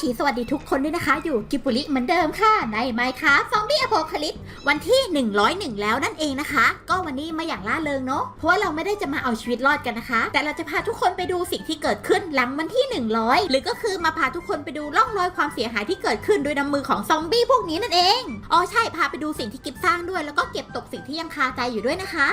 ชีสวัสดีทุกคนด้วยนะคะ อยู่กิบบุริเหมือนเดิมค่ะ ใน Minecraft Zombie Apocalypse วันที่ 101 แล้วนั่นเองนะคะ ก็วันนี้มาอย่างล่าเริงเนาะเพราะว่าเราไม่ได้จะมาเอาชีวิตรอดกันนะคะ แต่เราจะพาทุกคนไปดูสิ่งที่เกิดขึ้นหลังวันที่ 100 หรือก็คือมาพาทุกคนไปดูร่องรอยความเสียหายที่เกิดขึ้นโดยน้ำมือของซอมบี้พวกนี้นั่นเองอ๋อใช่พาไปดูสิ่งที่กิบสร้างด้วย แล้วก็เก็บตกสิ่งที่ยังคาใจอยู่ด้วยนะคะ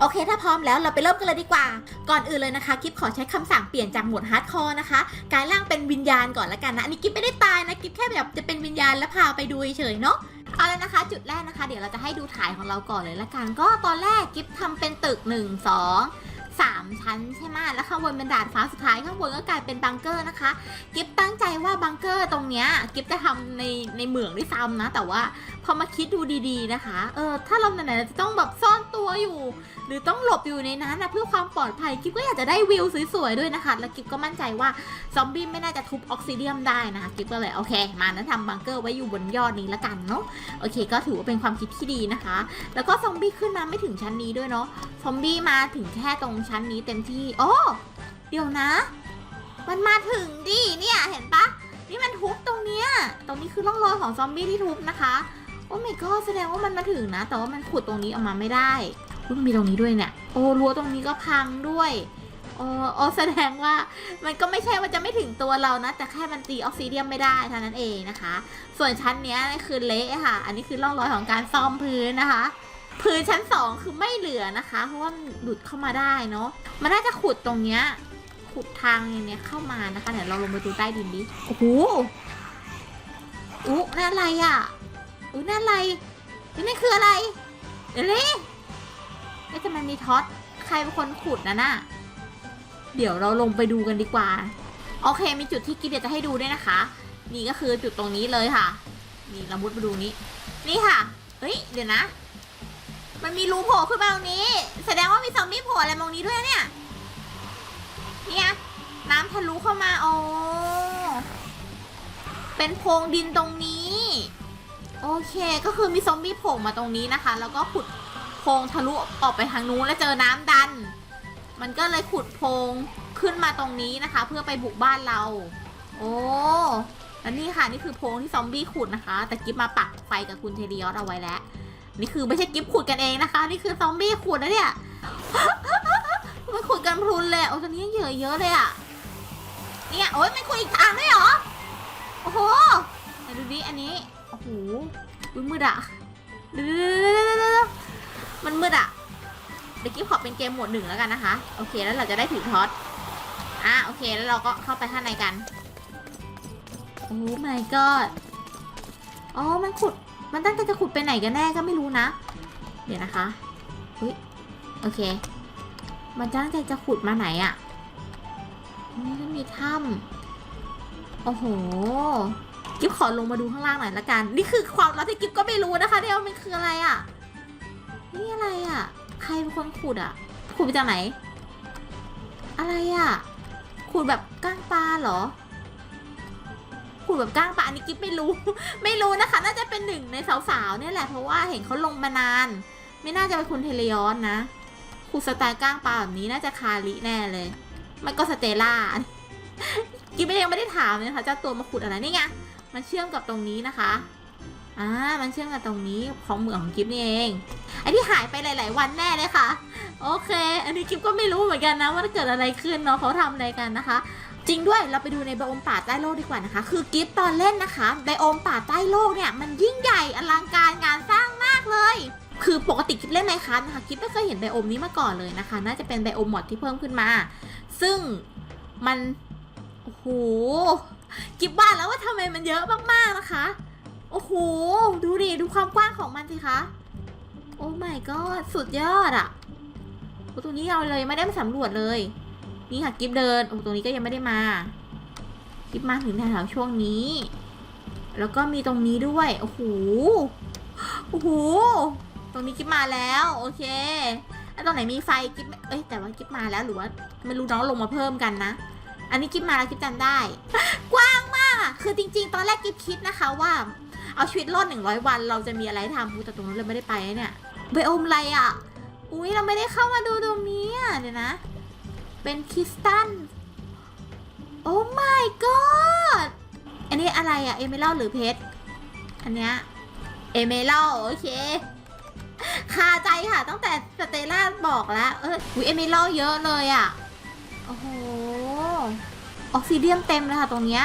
โอเค ถ้าพร้อมแล้วเราไปเริ่มกันเลยดีกว่า ก่อนอื่นเลยนะคะกิฟขอใช้คำสั่งเปลี่ยนจากโหมดฮาร์ดคอร์นะคะกลายร่างเป็นวิญญาณก่อนละกันนะอันนี้กิฟไม่ได้ตายนะกิฟแค่แบบจะเป็นวิญญาณแล้วพาไปดูเฉยเนาะเอาแล้วนะคะ จุดแรกนะคะ เดี๋ยวเราจะให้ดูถ่ายของเราก่อนเลยละกันก็ตอนแรกกิฟทำเป็นตึก 1 2 3 ชั้นใช่ไหมแล้วข้างบนเป็นดาดฟ้าสุดท้ายข้างบนก็กลายเป็นบังเกอร์นะคะ กิฟตั้งใจว่าบังเกอร์ตรงเนี้ยกิฟจะทำในในเหมืองด้วยซ้ำนะ แต่ว่าพอมาคิดดูดีๆนะคะ เออถ้าเราไหนๆจะต้องแบบซ่อนตัวอยู่ หรือต้องหลบอยู่ในนั้นนะเพื่อความปลอดภัยกิฟก็อยากจะได้วิวสวยๆด้วยนะคะ แล้วกิฟก็มั่นใจว่าซอมบี้ไม่น่าจะทุบออกซิเดียมได้นะคะกิฟก็เลยโอเค มานั้นทำบังเกอร์ไว้อยู่บนยอดนี้ละกันเนาะโอเค ก็ถือว่าเป็นความคิดที่ดีนะคะ แล้วก็ซอมบี้ขึ้นมาไม่ถึงชั้นนี้ด้วยเนาะซอมบี้มาถึงแค่ตรงชั้นนี้เต็มที่ โอ้เดี๋ยวนะ มันมาถึงดิเนี่ยเห็นปะนี่มันทุบตรงเนี้ยตรงนี้คือร่องรอยของซอมบี้ที่ทุบนะคะโอ้ไม่ก็แสดงว่ามันมาถึงนะ แต่ว่ามันขุดตรงนี้ออกมาไม่ได้มันมีตรงนี้ด้วยเนี่ย โอ้รั้วตรงนี้ก็พังด้วยโอ้โอแสดงว่ามันก็ไม่ใช่ว่าจะไม่ถึงตัวเรานะ แต่แค่มันตีออกซิเดียมไม่ได้เท่านั้นเองนะคะ ส่วนชั้นเนี้ยคือเละค่ะ อันนี้คือร่องรอยของการซ่อมพื้นนะคะ พื้นชั้นสองคือไม่เหลือนะคะ เพราะว่ามันหลุดเข้ามาได้เนาะมันน่าจะขุดตรงเนี้ยขุดทางเนี้ยเข้ามานะคะเดี๋ยวเราลงไปดูใต้ดินดิโอ้โหอุ๊นั่นอะไรอะอุ๊นั่นอะไรนี่คืออะไรเดี๋ยวนี้เอ๊ะมันมีท็อตใครเป็นคนขุดนะน่ะเดี๋ยวเราลงไปดูกันดีกว่า โอเค มีจุดที่กิฟอยากจะให้ดูด้วยนะคะ นี่ก็คือจุดตรงนี้เลยค่ะ นี่เรามุดมาดูนี้ นี่ค่ะ เฮ้ย เดี๋ยวนะ มันมีรูโผล่ขึ้นมาตรงนี้ แสดงว่ามีซอมบี้โผล่อะไรตรงนี้ด้วยเนี่ย เนี่ยน้ำทะลุเข้ามาโอ้เป็นโพรงดินตรงนี้ โอเคก็คือมีซอมบี้โผล่มาตรงนี้นะคะ แล้วก็ขุดโพรงทะลุออกไปทางนู้นแล้วเจอน้ำดัน มันก็เลยขุดโพรงขึ้นมาตรงนี้นะคะ เพื่อไปบุกบ้านเรา โอ้แล้วนี่ค่ะนี่คือโพรงที่ซอมบี้ขุดนะคะ แต่กิฟมาปักไฟกับคุณเทเดียสเอาไว้แล้ว นี่คือไม่ใช่กิฟขุดกันเองนะคะ นี่คือซอมบี้ขุดนะเนี่ยมันขุดกันพรุนเลยโอ้ตอนนี้เหยื่อเยอะเลยอะเนี่ยโอ้ยมันขุดอีกทางด้วยเหรอโอ้โหดูดิอันนี้โอ้โหมืดอะมันมืดอะเดี๋ยวกิ๊บขอเป็นเกมหมดหนึ่งแล้วกันนะคะ โอเคแล้วเราจะได้ถือท็อตอะโอเคแล้วเราก็เข้าไปข้างในกันโอ้ my god อ๋อ มันขุด มันตั้งใจจะขุดไปไหนกันแน่ก็ไม่รู้นะ เดี๋ยวนะคะอุ้ยโอเค มันตั้งใจจะขุดมาไหนอะนี่ก็มีถ้ำโอ้โหกิ๊บขอลงมาดูข้างล่างหน่อยละกัน นี่คือความลับที่กิ๊บก็ไม่รู้นะคะเนี่ยวมันคืออะไรอะนี่อะไรอะ่ะ ใครเป็นคนขุดอะ่ะ ขุดไปจากไหน อะไรอะ่ะ ขุดแบบก้างปลาเหรอ ขุดแบบก้างปลาอันนี้กิ๊บไม่รู้ ไม่รู้นะคะ น่าจะเป็นหนึ่งในสาวๆเนี่ยแหละเพราะว่าเห็นเขาลงมานาน ไม่น่าจะเป็นคุณเทเลยอนนะขุดสไตล์ก้างปลาแบบนี้น่าจะคาริแน่เลยไม่ก็สเตล่ากิ๊บไม่ยังไม่ได้ถามเลยนะคะเจ้าตัวมาขุดอะไรนี่ไงมันเชื่อมกับตรงนี้นะคะอ่ามันเชื่อมกับตรงนี้ของเหมืองของกิฟนี่เองไอที่หายไปหลาย ๆ วันแน่เลยค่ะ โอเค อันนี้กิฟก็ไม่รู้เหมือนกันนะว่าเกิดอะไรขึ้นเนาะเขาทำอะไรกันนะคะ จริงด้วยเราไปดูในไบโอมป่าใต้โลกดีกว่านะคะ คือกิฟตอนเล่นนะคะไบโอมป่าใต้โลกเนี่ยมันยิ่งใหญ่อลังการงานสร้างมากเลย คือปกติกิฟเล่นไหมคะนะคะกิฟไม่เคยเห็นไบโอมนี้มาก่อนเลยนะคะ น่าจะเป็นไบโอมมอดที่เพิ่มขึ้นมา ซึ่งมันโอ้โหกิฟว่าแล้วว่าทำไมมันเยอะมากๆนะคะโอ้โหดูดิดูความกว้างของมันสิคะโอ้ my god สุดยอดอะโอ้ตรงนี้เราเลยไม่ได้มาสำรวจเลย นี่ค่ะกิฟเดินตรงนี้ก็ยังไม่ได้มากิฟมาถึงแถวช่วงนี้ แล้วก็มีตรงนี้ด้วยโอ้โหโอ้โหตรงนี้กิฟมาแล้วโอเคแล้วตรงไหนมีไฟกิฟเอ้ยแต่ว่ากิฟมาแล้วหรือว่าไม่รู้น้องลงมาเพิ่มกันนะ อันนี้กิฟมาแล้วกิฟจำได้ กว้างมาก คือจริง ๆ ตอนแรกกิฟคิดนะคะว่าเอาชีวิตรอดหนึ่งร้อยวัน เราจะมีอะไรทำแต่ตรงนั้นเราไม่ได้ไปเนี่ยไบโอมอะไรอะ อุ้ยเราไม่ได้เข้ามาดูตรงนี้อะเดี๋ยวนะ เป็นคริสตัลโอ้ my god อันนี้อะไรอะเอเมรัลหรือเพชร อันเนี้ยเอเมรัลโอเค คาใจค่ะ ตั้งแต่สเตล่าบอกแล้ว เออวิเอเมรัลเยอะเลยอะโอ้โห ออกซิเดียมเต็มเลยค่ะตรงเนี้ย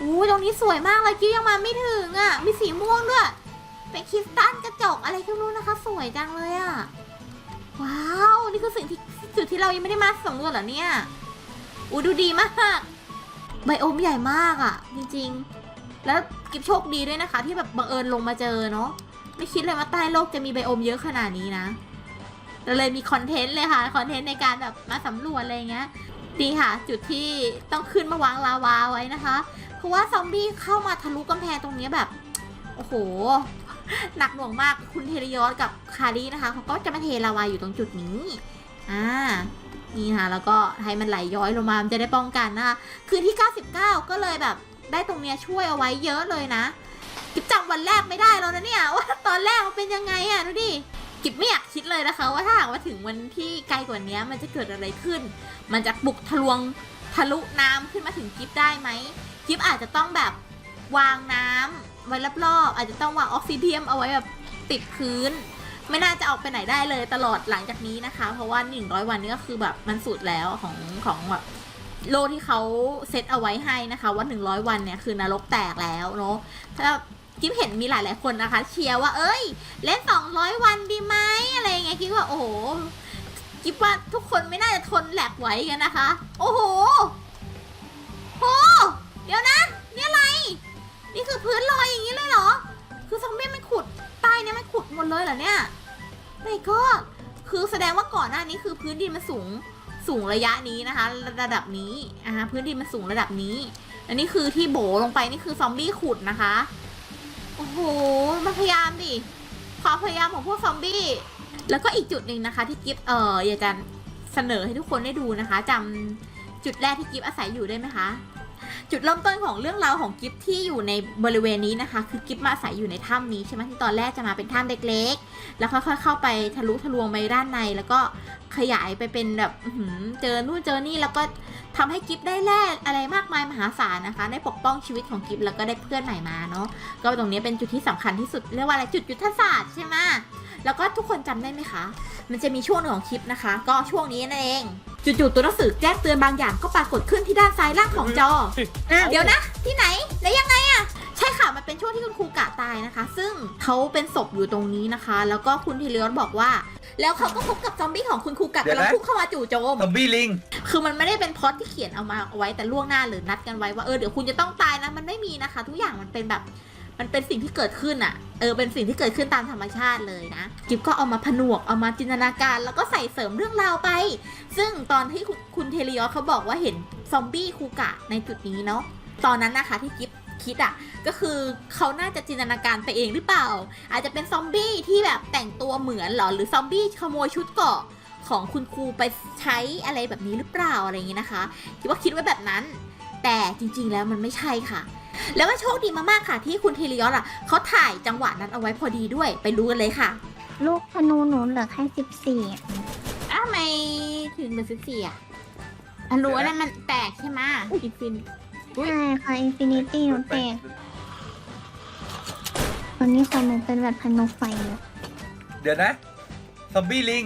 อู้ตรงนี้สวยมากเลยกิ๊วยังมาไม่ถึงอะมีสีม่วงด้วย เป็นคริสตัลกระจกอะไรก็รู้นะคะ สวยจังเลยอะว้าว นี่คือสิ่งที่ จุดที่เรายังไม่ได้มาสำรวจเหรอเนี่ยอู้ดูดีมากไบโอมใหญ่มากอะ่ะ จริงๆ แล้วกิบโชคดีด้วยนะคะ ที่แบบบังเอิญลงมาเจอเนาะไม่คิดเลยว่าใต้โลกจะมีไบโอมเยอะขนาดนี้นะเราเลยมีคอนเทนต์เลยค่ะคอนเทนต์ในการแบบมาสำรวจอะไรเงี้ยดีค่ะ จุดที่ต้องขึ้นมาวางลาวาไว้นะคะ เพราะว่าซอมบี้เข้ามาทะลุกำแพงตรงนี้แบบ โอ้โห หนักหน่วงมากคุณเทเลยอสกับคารีนะคะเขาก็จะมาเทลาวาอยู่ตรงจุดนี้ อ่านี่ค่ะแล้วก็ให้มันไหลย้อยลงมามันจะได้ป้องกันนะคะคืนที่ 99 ก็เลยแบบได้ตรงเนี้ยช่วยเอาไว้เยอะเลยนะ กิบจำวันแรกไม่ได้แล้วนะเนี่ยว่าตอนแรกมันเป็นยังไงอะดูดิกิบไม่อยากคิดเลยนะคะ ว่าถ้าหากว่าถึงวันที่ไกลกว่านี้มันจะเกิดอะไรขึ้น มันจะบุกทะลวงทะลุน้ำขึ้นมาถึงกิฟได้ไหมกิฟอาจจะต้องแบบวางน้ำไว้รอบๆอาจจะต้องวางออกซิเดียมเอาไว้แบบติดพื้น ไม่น่าจะออกไปไหนได้เลยตลอดหลังจากนี้นะคะ เพราะว่า 100 วันนี้ก็คือแบบมันสุดแล้วของของแบบโลที่เขาเซตเอาไว้ให้นะคะ ว่า 100 วันเนี่ยคือนรกแตกแล้วเนาะถ้ากิ๊บเห็นมีหลายๆคนนะคะ เชียร์ว่าเอ้ย เล่น 200 วันดีไหมอะไรเงี้ยกิ๊บว่าโอ้โหกิ๊บว่าทุกคนไม่น่าจะทนแหลกไหวกันนะคะ โอ้โหโหเดี๋ยวนะ เนี่อะไร เหรอเนี่ยไม่ก็คือแสดงว่าก่อนหน้านี้คือพื้นดินมันสูงสูงระยะนี้นะคะ ระดับนี้อ่าพื้นดินมันสูงระดับนี้อันนี้คือที่โบลงไปนี่คือซอมบี้ขุดนะคะโอ้โหมันพยายามดิความพยายามของพวกซอมบี้แล้วก็อีกจุดหนึ่งนะคะ ที่กิฟเอออยากจะเสนอให้ทุกคนได้ดูนะคะจำจุดแรกที่กิฟอาศัยอยู่ได้ไหมคะ จุดเริ่มต้นของเรื่องราวของกิฟที่อยู่ในบริเวณนี้นะคะ คือกิฟมาอาศัยอยู่ในถ้ำนี้ใช่ไหมที่ตอนแรกจะมาเป็นถ้ำเล็กๆ แล้วค่อยๆเข้าไปทะลุทะลวงไปด้านใน แล้วก็ขยายไปเป็นแบบเจอนู่นเจอนี่แล้วก็ทำให้กิฟได้แลกอะไรมากมายมหาศาลนะคะ ได้ปกป้องชีวิตของกิฟแล้วก็ได้เพื่อนใหม่มาเนาะก็ตรงนี้เป็นจุดที่สำคัญที่สุดเรียกว่าอะไรจุดยุทธศาสตร์ใช่ไหม แล้วก็ทุกคนจำได้ไหมคะ มันจะมีช่วงหนึ่งของคลิปนะคะ ก็ช่วงนี้นั่นเอง จู่ๆตัวหนังสือแจ้งเตือนบางอย่างก็ปรากฏขึ้นที่ด้านซ้ายล่างของจอเดี๋ยวนะ ที่ไหน แล้วยังไงอะใช่ค่ะ มันเป็นช่วงที่คุณครูกะตายนะคะ ซึ่งเขาเป็นศพอยู่ตรงนี้นะคะ แล้วก็คุณทีเลียสบอกว่า แล้วเขาก็พบกับซอมบี้ของคุณครูกะเดี๋ยวกำลันะงพุ่งเข้ามาจู่โจมซอมบี้ลิง คือมันไม่ได้เป็นพล็อตที่เขียนเอามาเอาไว้แต่ล่วงหน้าหรือนัดกันไว้ว่าเออเดี๋ยวคุณจะต้องตายนะ มันไม่มีนะคะ ทุกอย่างมันเป็นแบบ มันเป็นสิ่งที่เกิดขึ้นอะเออเป็นสิ่งที่เกิดขึ้นตามธรรมชาติเลยนะกิฟก็เอามาผนวกเอามาจินตนาการ แล้วก็ใส่เสริมเรื่องราวไป ซึ่งตอนที่คุณเทเลยอสเขาบอกว่าเห็นซอมบี้คูกะในจุดนี้เนาะตอนนั้นนะคะที่กิฟคิดอะก็คือเขาน่าจะจินตนาการไปเองหรือเปล่า อาจจะเป็นซอมบี้ที่แบบแต่งตัวเหมือนหรอหรือซอมบี้ขโมยชุดเกราะของคุณครูไปใช้อะไรแบบนี้หรือเปล่าอะไรอย่างนี้นะคะคิดว่าคิดไว้แบบนั้น แต่จริงๆแล้วมันไม่ใช่ค่ะ แล้วก็โชคดีมากๆค่ะ ที่คุณเทเลยอสอะเขาถ่ายจังหวะนั้นเอาไว้พอดีด้วยไปรู้กันเลยค่ะ ลูกธนูหนูเหลือแค่สิบสี่อ้าวทำไมถึงเหลือสิบสี่อะอันรู้ว่านั่นมันแตกใช่ไหมอินฟิน อุ๊ย ใช่ค่ะอินฟินิตี้หนูแตกตอนนี้ของหนูเป็นแบบธนูไฟอยู่เดี๋ยวนะ ซอมบี้ลิง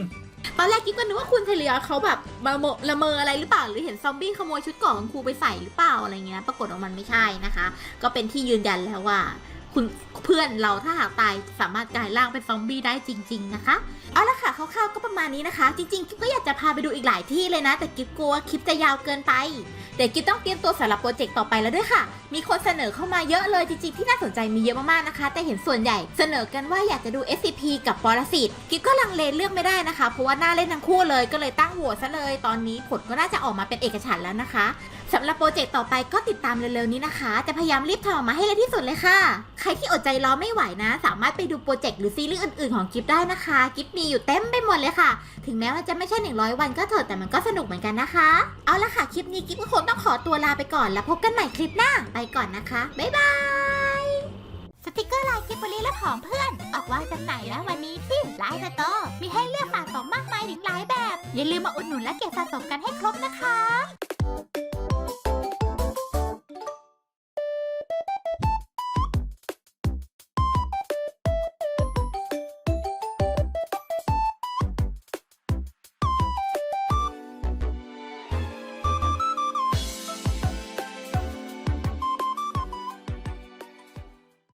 ตอนแรกกิ๊กก็นึกว่าคุณเทเลยเขาแบบมาโมละเมออะไรหรือเปล่า หรือเห็นซอมบี้ขโมยชุดเกราะของครูไปใส่หรือเปล่าอะไรเงี้ย ปรากฏว่ามันไม่ใช่นะคะ ก็เป็นที่ยืนยันแล้วว่า คุณเพื่อนเราถ้าหากตายสามารถกลายร่างเป็นซอมบี้ได้จริง ๆ นะคะ เอาละค่ะคร่าวๆก็ประมาณนี้นะคะ จริงๆกิ๊บก็อยากจะพาไปดูอีกหลายที่เลยนะ แต่กิ๊บกลัวคลิปจะยาวเกินไปเดี๋ยวกิ๊บต้องเตรียมตัวสำหรับโปรเจกต์ต่อไปแล้วด้วยค่ะ มีคนเสนอเข้ามาเยอะเลยจริงๆที่น่าสนใจมีเยอะมากๆนะคะ แต่เห็นส่วนใหญ่เสนอกันว่าอยากจะดู SCP กับปรสิตกิ๊บก็ลังเลเลือกไม่ได้นะคะ เพราะว่าน่าเล่นทั้งคู่เลยก็เลยตั้งโหวตซะเลย ตอนนี้ผลก็น่าจะออกมาเป็นเอกฉันท์แล้วนะคะ สำหรับโปรเจกต์ต่อไปก็ติดตามเร็วๆนี้นะคะ จะพยายามรีบทำออกมาให้เร็วที่สุดเลยค่ะ ใครที่อดใจรอไม่ไหวนะ สามารถไปดูโปรเจกต์หรือซีรีส์อื่นๆของกิฟได้นะคะกิฟมีอยู่เต็มไปหมดเลยค่ะ ถึงแม้ว่าจะไม่ใช่ 100 วันก็เถอะแต่มันก็สนุกเหมือนกันนะคะ เอาละค่ะคลิปนี้กิฟก็คงต้องขอตัวลาไปก่อนแล้วพบกันใหม่คลิปหน้าไปก่อนนะคะบ๊ายบายสติกเกอร์ลายกิบบลีและของเพื่อน ออกวางจำหน่ายแล้ววันนี้ที่ไลน์สโตร์มีให้เลือกสะสมมากมายถึงหลายแบบ อย่าลืมมาอุดหนุนและเก็บสะสมกันให้ครบนะคะ